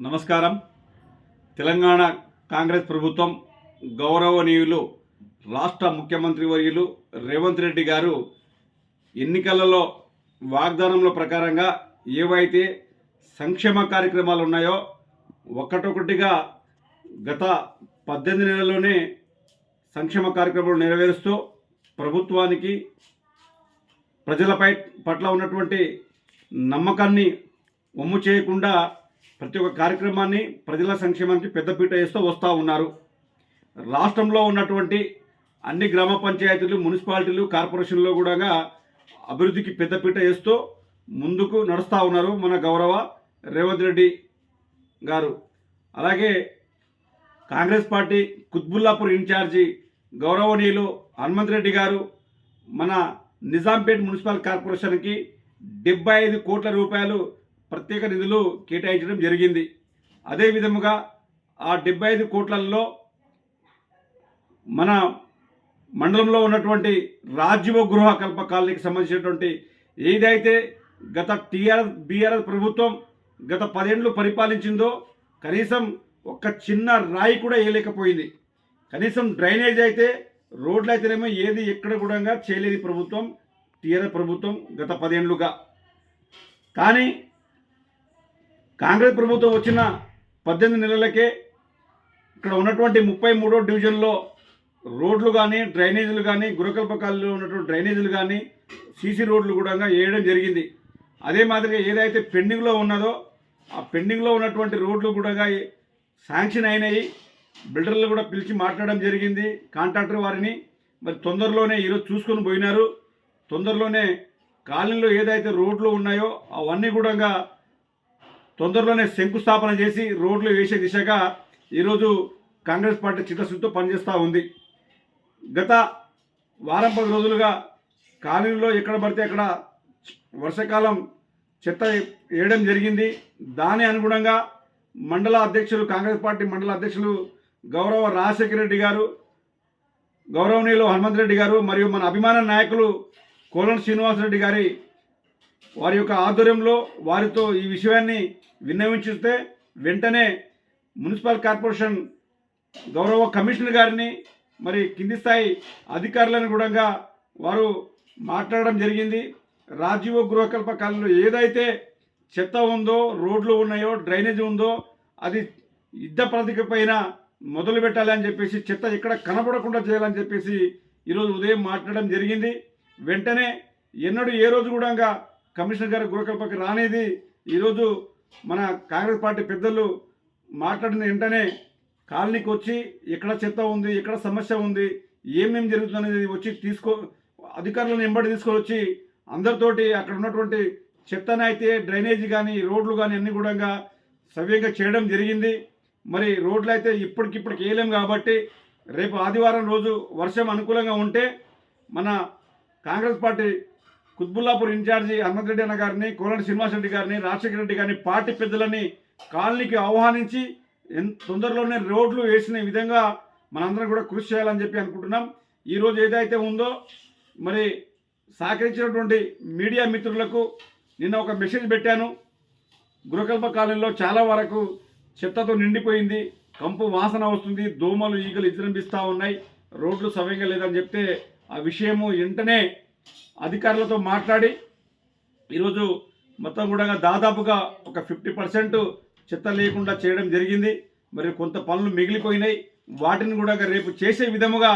నమస్కారం. తెలంగాణ కాంగ్రెస్ ప్రభుత్వం గౌరవనీయులు రాష్ట్ర ముఖ్యమంత్రి వర్యులు రేవంత్ రెడ్డి గారు ఎన్నికలలో వాగ్దానంలో ప్రకారంగా ఏవైతే సంక్షేమ కార్యక్రమాలు ఉన్నాయో ఒకటొకటిగా గత పద్దెనిమిది నెలల్లోనే సంక్షేమ కార్యక్రమాలు నెరవేరుస్తూ ప్రభుత్వానికి ప్రజలపై పట్ల ఉన్నటువంటి నమ్మకాన్ని ఒమ్ము చేయకుండా ప్రతి ఒక్క కార్యక్రమాన్ని ప్రజల సంక్షేమానికి పెద్దపీట వేస్తూ వస్తూ ఉన్నారు. రాష్ట్రంలో ఉన్నటువంటి అన్ని గ్రామ పంచాయతీలు మున్సిపాలిటీలు కార్పొరేషన్లో కూడా అభివృద్ధికి పెద్దపీట వేస్తూ ముందుకు నడుస్తూ ఉన్నారు మన గౌరవ రేవంత్ రెడ్డి గారు. అలాగే కాంగ్రెస్ పార్టీ కుత్బుల్లాపూర్ ఇన్ఛార్జి గౌరవనీయులు హనుమంత్ రెడ్డి గారు మన నిజాంపేట్ మున్సిపల్ కార్పొరేషన్కి డెబ్బై ఐదు కోట్ల రూపాయలు ప్రత్యేక నిధులు కేటాయించడం జరిగింది. అదే విధముగా ఆ డెబ్బై ఐదు కోట్లలో మన మండలంలో ఉన్నటువంటి రాజీవ గృహ కల్ప కాలనీకి సంబంధించినటువంటి ఏదైతే గత టీఆర్ఎస్ బీఆర్ఎస్ ప్రభుత్వం గత పదేండ్లు పరిపాలించిందో కనీసం ఒక్క చిన్న రాయి కూడా వేయలేకపోయింది కనీసం డ్రైనేజ్ అయితే రోడ్లు అయితేనేమో ఏది ఎక్కడ కూడా చేయలేని ప్రభుత్వం టీఆర్ఎస్ ప్రభుత్వం గత పదేండ్లుగా. కానీ కాంగ్రెస్ ప్రభుత్వం వచ్చిన పద్దెనిమిది నెలలకే ఇక్కడ ఉన్నటువంటి ముప్పై మూడో డివిజన్లో రోడ్లు కానీ డ్రైనేజీలు కానీ గురకల్పకాలలో ఉన్నటువంటి డ్రైనేజీలు కానీ సీసీ రోడ్లు కూడా వేయడం జరిగింది. అదే మాదిరిగా ఏదైతే పెండింగ్లో ఉన్నదో ఆ పెండింగ్లో ఉన్నటువంటి రోడ్లు కూడా శాంక్షన్ అయినాయి. బిల్డర్లు కూడా పిలిచి మాట్లాడడం జరిగింది. కాంట్రాక్టర్ వారిని మరి తొందరలోనే ఈరోజు చూసుకొని పోయినారు. తొందరలోనే కాలనీలో ఏదైతే రోడ్లు ఉన్నాయో అవన్నీ కూడా తొందరలోనే శంకుస్థాపన చేసి రోడ్లు వేసే దిశగా ఈరోజు కాంగ్రెస్ పార్టీ చిత్తశుద్ధితో పనిచేస్తూ ఉంది. గత వారం పది రోజులుగా కాలనీలో ఎక్కడ పడితే అక్కడ వర్షాకాలం చెత్త వేయడం జరిగింది. దాని అనుగుణంగా మండల అధ్యక్షులు కాంగ్రెస్ పార్టీ మండల అధ్యక్షులు గౌరవ రాజశేఖర రెడ్డి గారు గౌరవనీయులు హనుమంత్ రెడ్డి గారు మరియు మన అభిమాన నాయకులు కోలన్ శ్రీనివాసరెడ్డి గారి వారి యొక్క ఆధ్వర్యంలో వారితో ఈ విషయాన్ని విన్నవించిస్తే వెంటనే మున్సిపల్ కార్పొరేషన్ గౌరవ కమిషనర్ గారిని మరి కింది స్థాయి అధికారులను కూడా వారు మాట్లాడడం జరిగింది. రాజీవ గృహకల్ప కాలంలో ఏదైతే చెత్త ఉందో రోడ్లు ఉన్నాయో డ్రైనేజ్ ఉందో అది యుద్ధ ప్రతిక పైన మొదలు పెట్టాలి అని చెప్పేసి చెత్త ఎక్కడ కనపడకుండా చేయాలని చెప్పేసి ఈరోజు ఉదయం మాట్లాడడం జరిగింది. వెంటనే ఎన్నడూ ఏ రోజు కూడా కమిషనర్ గారి గృహకల్పకి రానేది. ఈరోజు మన కాంగ్రెస్ పార్టీ పెద్దలు మాట్లాడిన వెంటనే కాలనీకి వచ్చి ఎక్కడ చెత్త ఉంది ఎక్కడ సమస్య ఉంది ఏమేమి జరుగుతుందనేది వచ్చి తీసుకో అధికారులను ఎంబడి తీసుకొని వచ్చి అందరితోటి అక్కడ ఉన్నటువంటి చెత్తనైతే అయితే డ్రైనేజీ కానీ రోడ్లు కానీ అన్నీ కూడా సవ్యంగా చేయడం జరిగింది. మరి రోడ్లు అయితే ఇప్పటికిప్పటికి వేయలేం కాబట్టి రేపు ఆదివారం రోజు వర్షం అనుకూలంగా ఉంటే మన కాంగ్రెస్ పార్టీ కుత్బుల్లాపూర్ ఇన్ఛార్జి హనుమంతరెడ్డి అన్న గారిని కోలంటి శ్రీనివాస్ రెడ్డి గారిని రాజశేఖర రెడ్డి గారిని పార్టీ పెద్దలని కాలనీకి ఆహ్వానించి తొందరలోనే రోడ్లు వేసిన విధంగా మనందరం కూడా కృషి చేయాలని చెప్పి అనుకుంటున్నాం. ఈరోజు ఏదైతే ఉందో మరి సహకరించినటువంటి మీడియా మిత్రులకు నిన్న ఒక మెసేజ్ పెట్టాను. గృహకల్ప కాలనీలో చాలా వరకు చెత్తతో నిండిపోయింది. కంపు వాసన వస్తుంది దోమలు ఈగలు విజృంభిస్తూ ఉన్నాయి. రోడ్లు సవ్యంగా లేదని చెప్తే ఆ విషయము వెంటనే అధికారులతో మాట్లాడి ఈరోజు మొత్తం కూడా దాదాపుగా ఒక ఫిఫ్టీ పర్సెంట్ చెత్త లేకుండా చేయడం జరిగింది. మరి కొంత పనులు మిగిలిపోయినాయి. వాటిని కూడా రేపు చేసే విధముగా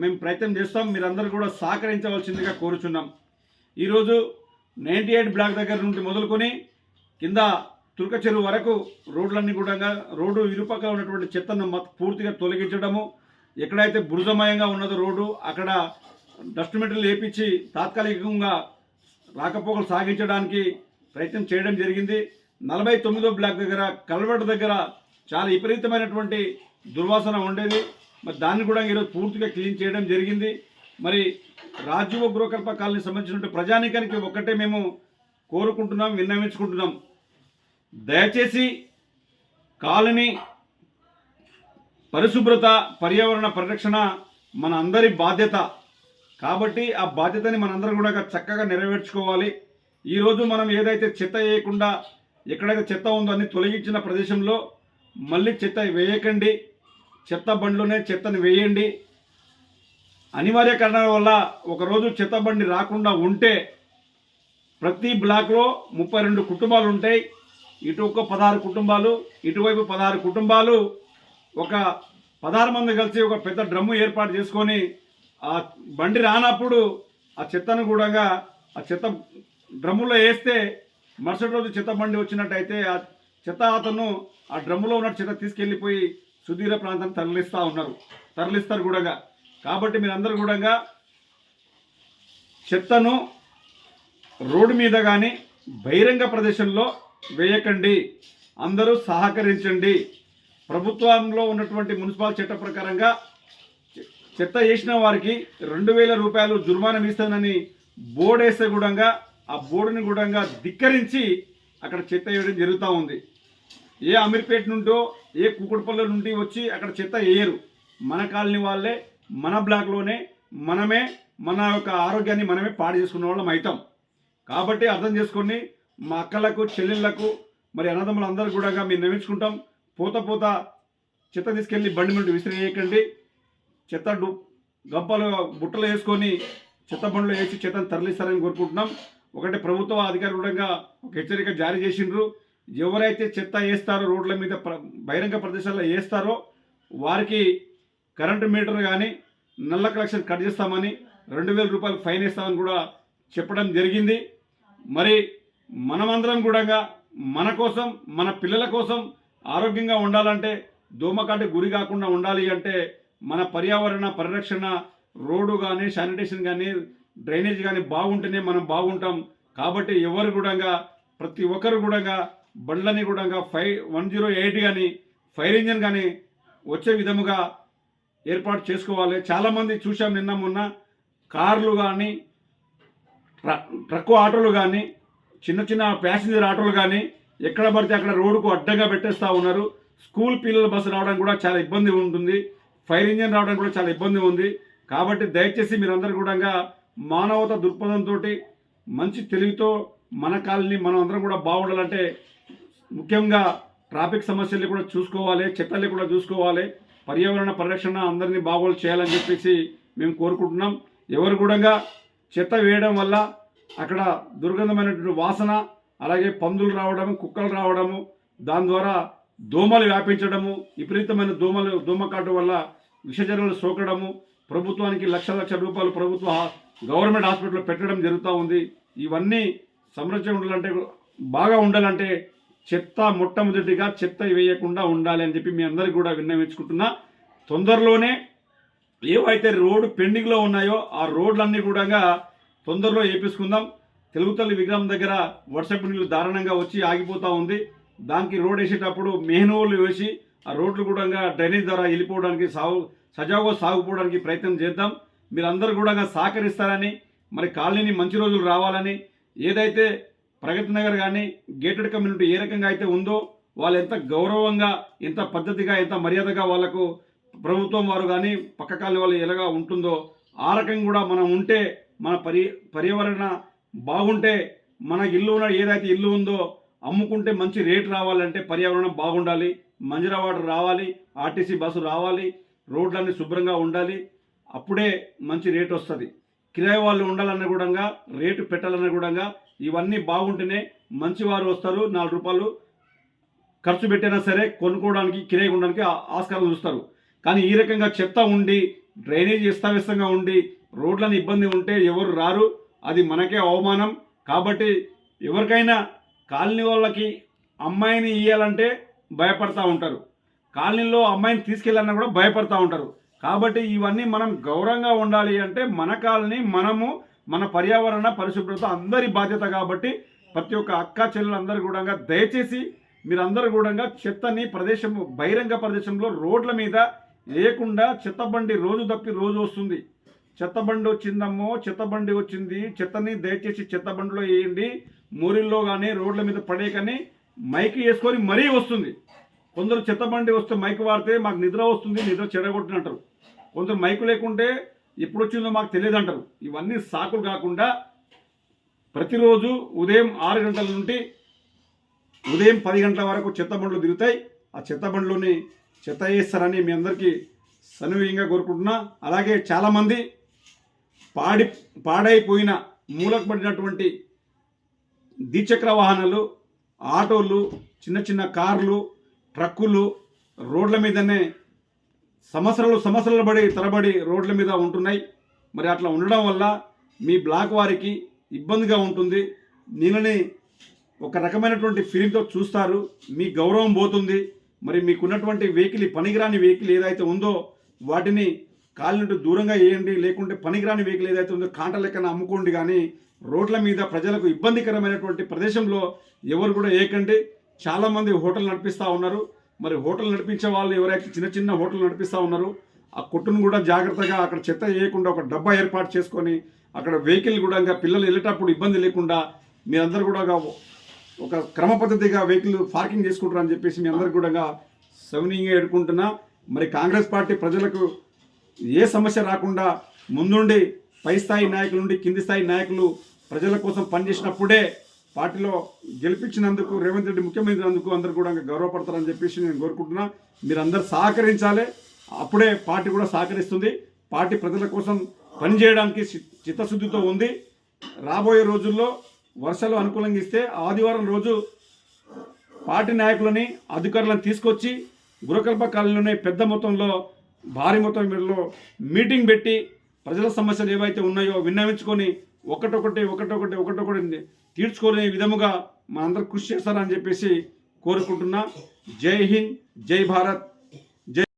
మేము ప్రయత్నం చేస్తాం. మీరందరూ కూడా సహకరించవలసిందిగా కోరుచున్నాం. ఈరోజు నైంటీ ఎయిట్ బ్లాక్ దగ్గర నుండి మొదలుకొని కింద తుర్క చెరువు వరకు రోడ్లన్నీ కూడా రోడ్డు ఇరుపక్క ఉన్నటువంటి చెత్తను పూర్తిగా తొలగించడము. ఎక్కడైతే బురదమయంగా ఉన్నదో రోడ్డు అక్కడ డస్ట్ మెటీరియల్ వేపించి తాత్కాలికంగా రాకపోకలు సాగించడానికి ప్రయత్నం చేయడం జరిగింది. నలభై తొమ్మిదో బ్లాక్ దగ్గర కల్వర్ట్ దగ్గర చాలా విపరీతమైనటువంటి దుర్వాసన ఉండేది. మరి దాన్ని కూడా ఈరోజు పూర్తిగా క్లీన్ చేయడం జరిగింది. మరి రాజీవ గృహకల్ప కాలనీ సంబంధించినటువంటి ప్రజానీకానికి ఒక్కటే మేము కోరుకుంటున్నాం విన్నవించుకుంటున్నాం. దయచేసి కాలనీ పరిశుభ్రత పర్యావరణ పరిరక్షణ మన అందరి బాధ్యత కాబట్టి ఆ బాధ్యతని మనందరం కూడా చక్కగా నెరవేర్చుకోవాలి. ఈరోజు మనం ఏదైతే చెత్త వేయకుండా ఎక్కడైతే చెత్త ఉందో అన్ని తొలగించిన ప్రదేశంలో మళ్ళీ చెత్త వేయకండి. చెత్త బండ్లోనే చెత్తని వేయండి. అనివార్య కారణాల వల్ల ఒకరోజు చెత్త బండి రాకుండా ఉంటే ప్రతి బ్లాక్లో ముప్పై రెండు కుటుంబాలు ఉంటాయి. ఇటు ఒక పదహారు కుటుంబాలు ఇటువైపు పదహారు కుటుంబాలు. ఒక పదహారు మంది కలిసి ఒక పెద్ద డ్రమ్ము ఏర్పాటు చేసుకొని ఆ బండి రానప్పుడు ఆ చెత్తను కూడా ఆ చెత్త డ్రమ్ములో వేస్తే మరుసటి రోజు చెత్త బండి వచ్చినట్టయితే ఆ చెత్త అతను ఆ డ్రమ్ములో ఉన్న చెత్త తీసుకెళ్ళిపోయి సుదీర ప్రాంతాన్ని తరలిస్తూ ఉన్నారు. తరలిస్తారు కూడా కాబట్టి మీరందరూ కూడా చెత్తను రోడ్డు మీద కానీ బహిరంగ ప్రదేశంలో వేయకండి. అందరూ సహకరించండి. ప్రభుత్వంలో ఉన్నటువంటి మున్సిపల్ చట్ట ప్రకారంగా చెత్త వేసిన వారికి రెండు వేల రూపాయలు జుర్మానా ఇస్తానని బోర్డు వేస్తే కూడా ఆ బోర్డుని కూడా ధిక్కరించి అక్కడ చెత్త వేయడం జరుగుతూ ఉంది. ఏ అమీర్పేట నుండో ఏ కుకుడుపల్లి నుండి వచ్చి అక్కడ చెత్త వేయరు. మన కాలనీ వాళ్ళే మన బ్లాక్లోనే మనమే మన యొక్క ఆరోగ్యాన్ని మనమే పాడు చేసుకున్న వాళ్ళం అవుతాం కాబట్టి అర్థం చేసుకొని మా అక్కలకు చెల్లెళ్ళకు మరి అన్నదమ్ములందరూ కూడా మేము నమ్మించుకుంటాం పూత పోత చెత్త తీసుకెళ్ళి బండి నుండి విసిరేయకండి చెత్త గంపలు బుట్టలు వేసుకొని చెత్త బండ్లు వేసి చెత్తను తరలిస్తారని కోరుకుంటున్నాం. ఒకటి ప్రభుత్వ అధికారులు కూడా ఒక హెచ్చరిక జారీ చేసిండ్రు. ఎవరైతే చెత్త వేస్తారో రోడ్ల మీద బహిరంగ ప్రదేశాల్లో వేస్తారో వారికి కరెంటు మీటర్ కానీ నల్ల కలెక్షన్ కట్ చేస్తామని రెండు వేల రూపాయలు ఫైన్ వేస్తామని కూడా చెప్పడం జరిగింది. మరి మనమందరం కూడా మన కోసం మన పిల్లల కోసం ఆరోగ్యంగా ఉండాలంటే దోమకాటి గురి కాకుండా ఉండాలి అంటే మన పర్యావరణ పరిరక్షణ రోడ్డు కానీ శానిటేషన్ కానీ డ్రైనేజ్ కానీ బాగుంటేనే మనం బాగుంటాం. కాబట్టి ఎవరు కూడా ప్రతి ఒక్కరు కూడా బండ్లని కూడా ఫైవ్ వన్ జీరో ఎయిట్ కానీ ఫైర్ ఇంజన్ కానీ వచ్చే విధముగా ఏర్పాటు చేసుకోవాలి. చాలామంది చూసాం నిన్న మొన్న కార్లు కానీ ట్ర- ట్రక్కు ఆటోలు కానీ చిన్న చిన్న ప్యాసింజర్ ఆటోలు కానీ ఎక్కడ పడితే అక్కడ రోడ్డుకు అడ్డంగా పెట్టేస్తూ ఉన్నారు. స్కూల్ పిల్లల బస్సు రావడం కూడా చాలా ఇబ్బంది ఉంటుంది. ఫైర్ ఇంజన్ రావడం కూడా చాలా ఇబ్బంది ఉంది. కాబట్టి దయచేసి మీరందరూ కూడా మానవత దృక్పథంతో మంచి తెలివితో మన కాలనీ మనం అందరం కూడా బాగుండాలంటే ముఖ్యంగా ట్రాఫిక్ సమస్యల్ని కూడా చూసుకోవాలి చెత్తల్ని కూడా చూసుకోవాలి. పర్యావరణ పరిరక్షణ అందరినీ బాగోలు చేయాలని చెప్పేసి మేము కోరుకుంటున్నాం. ఎవరు కూడా చెత్త వేయడం వల్ల అక్కడ దుర్గంధమైనటువంటి వాసన అలాగే పందులు రావడము కుక్కలు రావడము దాని ద్వారా దోమలు వ్యాపించడము విపరీతమైన దోమలు దోమకాటు వల్ల విషజనులు సోకడము ప్రభుత్వానికి లక్ష లక్ష రూపాయలు ప్రభుత్వ గవర్నమెంట్ హాస్పిటల్లో పెట్టడం జరుగుతూ ఉంది. ఇవన్నీ సంరక్షణ ఉండాలంటే బాగా ఉండాలంటే చెత్త మొట్టమొదటిగా చెత్త వేయకుండా ఉండాలి అని చెప్పి మీ అందరికీ కూడా విన్నవించుకుంటున్నా. తొందరలోనే ఏవైతే రోడ్డు పెండింగ్లో ఉన్నాయో ఆ రోడ్లన్నీ కూడా తొందరలో వేపించుకుందాం తెలుగు తల్లి విగ్రహం దగ్గర వర్షపు నీళ్ళు దారుణంగా వచ్చి ఆగిపోతూ ఉంది. దానికి రోడ్ వేసేటప్పుడు మెహనోలు వేసి ఆ రోడ్లు కూడా డ్రైనేజ్ ద్వారా వెళ్ళిపోవడానికి సాగు సజావుగా సాగుపోవడానికి ప్రయత్నం చేద్దాం. మీరందరూ కూడా సహకరిస్తారని మరి కాలనీని మంచి రోజులు రావాలని ఏదైతే ప్రగతి నగర్ కానీ గేటెడ్ కమ్యూనిటీ ఏ రకంగా అయితే ఉందో వాళ్ళు ఎంత గౌరవంగా ఎంత పద్ధతిగా ఎంత మర్యాదగా వాళ్ళకు ప్రభుత్వం వారు కానీ పక్క కాలనీ వాళ్ళు ఎలాగా ఉంటుందో ఆ రకంగా కూడా మనం ఉంటే మన పరి పర్యావరణ బాగుంటే మన ఇల్లు ఉన్న ఏదైతే ఇల్లు ఉందో అమ్ముకుంటే మంచి రేట్ రావాలంటే పర్యావరణం బాగుండాలి. మంజరా వాటర్ రావాలి ఆర్టీసీ బస్సు రావాలి రోడ్లన్నీ శుభ్రంగా ఉండాలి అప్పుడే మంచి రేట్ వస్తుంది. కిరాయి వాళ్ళు ఉండాలన్న కూడా రేటు పెట్టాలన్న కూడా ఇవన్నీ బాగుంటేనే మంచి వారు వస్తారు నాలుగు రూపాయలు ఖర్చు పెట్టినా సరే కొనుక్కోవడానికి కిరాయి ఉండడానికి ఆస్కారం చూస్తారు. కానీ ఈ రకంగా చెత్త ఉండి డ్రైనేజ్ ఇస్తావ్యస్తంగా ఉండి రోడ్లను ఇబ్బంది ఉంటే ఎవరు రారు? అది మనకే అవమానం. కాబట్టి ఎవరికైనా కాలనీ వాళ్ళకి అమ్మాయిని ఇవ్వాలంటే భయపడతా ఉంటారు. కాలనీలో అమ్మాయిని తీసుకెళ్ళన్నా కూడా భయపడతా ఉంటారు. కాబట్టి ఇవన్నీ మనం గౌరవంగా ఉండాలి అంటే మన కాలనీ మనము మన పర్యావరణ పరిశుభ్రత అందరి బాధ్యత కాబట్టి ప్రతి ఒక్క అక్క చెల్లెలందరూ కూడా దయచేసి మీరందరూ కూడా చెత్తని ప్రదేశం బహిరంగ ప్రదేశంలో రోడ్ల మీద లేకుండా చెత్తబండి రోజు తప్పి రోజు వస్తుంది. చెత్తబండి వచ్చిందమ్మో చెత్తబండి వచ్చింది. చెత్తని దయచేసి చెత్తబండిలో వేయండి. మోరిల్లో కానీ రోడ్ల మీద పడేయకని మైక్ వేసుకొని మరీ వస్తుంది. కొందరు చెత్తబండి వస్తే మైక్ వాడితే మాకు నిద్ర వస్తుంది నిద్ర చెడగొట్టినంటారు కొందరు మైకు లేకుంటే ఎప్పుడు వచ్చిందో మాకు తెలియదు అంటారు. ఇవన్నీ సాకులు కాకుండా ప్రతిరోజు ఉదయం ఆరు గంటల నుండి ఉదయం పది గంటల వరకు చెత్త బండ్లు తిరుగుతాయి. ఆ చెత్త బండ్లోని చెత్త వేస్తారని మీ అందరికీ సన్నిహితంగా కోరుకుంటున్నా. అలాగే చాలామంది పాడి పాడైపోయిన మూలకు పడినటువంటి ద్విచక్ర వాహనాలు ఆటోలు చిన్న చిన్న కార్లు ట్రక్కులు రోడ్ల మీదనే సంవత్సరాలు సంవత్సరాలు పడి తరబడి రోడ్ల మీద ఉంటున్నాయి. మరి అట్లా ఉండడం వల్ల మీ బ్లాక్ వారికి ఇబ్బందిగా ఉంటుంది. దీనిని ఒక రకమైనటువంటి ఫీలింగ్తో చూస్తారు. మీ గౌరవం పోతుంది. మరి మీకున్నటువంటి వెహికల్ పనికిరాని వెహికల్ ఏదైతే ఉందో వాటిని కాలినట్టు దూరంగా వేయండి. లేకుంటే పనికిరాని వెహికల్ ఏదైతే ఉందో కాంట లెక్కన అమ్ముకోండి. కానీ రోడ్ల మీద ప్రజలకు ఇబ్బందికరమైనటువంటి ప్రదేశంలో ఎవరు కూడా ఏకండి. చాలామంది హోటల్ నడిపిస్తూ ఉన్నారు. మరి హోటల్ నడిపించే వాళ్ళు ఎవరైతే చిన్న చిన్న హోటల్ నడిపిస్తూ ఉన్నారు ఆ కొట్టును కూడా జాగ్రత్తగా అక్కడ చెత్త వేయకుండా ఒక డబ్బా ఏర్పాటు చేసుకొని అక్కడ వెహికల్ కూడా ఇంకా పిల్లలు వెళ్ళేటప్పుడు ఇబ్బంది లేకుండా మీరందరూ కూడా ఒక క్రమ పద్ధతిగా వెహికల్ పార్కింగ్ చేసుకుంటారు అని చెప్పేసి మీ అందరికి కూడా సవినీయంగా ఎడుకుంటున్నా మరి కాంగ్రెస్ పార్టీ ప్రజలకు ఏ సమస్య రాకుండా ముందుండి పై స్థాయి నాయకుల నుండి కింది స్థాయి నాయకులు ప్రజల కోసం పనిచేసినప్పుడే పార్టీలో గెలిపించినందుకు రేవంత్ రెడ్డి ముఖ్యమంత్రి అందుకు అందరు కూడా గౌరవపడతారని చెప్పేసి నేను కోరుకుంటున్నా. మీరందరూ సహకరించాలి. అప్పుడే పార్టీ కూడా సహకరిస్తుంది. పార్టీ ప్రజల కోసం పనిచేయడానికి చి- చిత్తశుద్ధితో ఉంది. రాబోయే రోజుల్లో వర్షాలు అనుకూలంగా ఇస్తే ఆదివారం రోజు పార్టీ నాయకులని అధికారులను తీసుకొచ్చి గురకల్ప కాలనీలోనే పెద్ద మొత్తంలో భారీ మొత్తంలో మీటింగ్ పెట్టి ప్రజల సమస్యలు ఏవైతే ఉన్నాయో విన్నవించుకొని ఒకటొకటి ఒకటొకటి ఒకటొకటి తీర్చుకునే విధముగా మనందరూ కృషి చేస్తారని చెప్పేసి కోరుకుంటున్నా. జై హింద్ జై భారత్.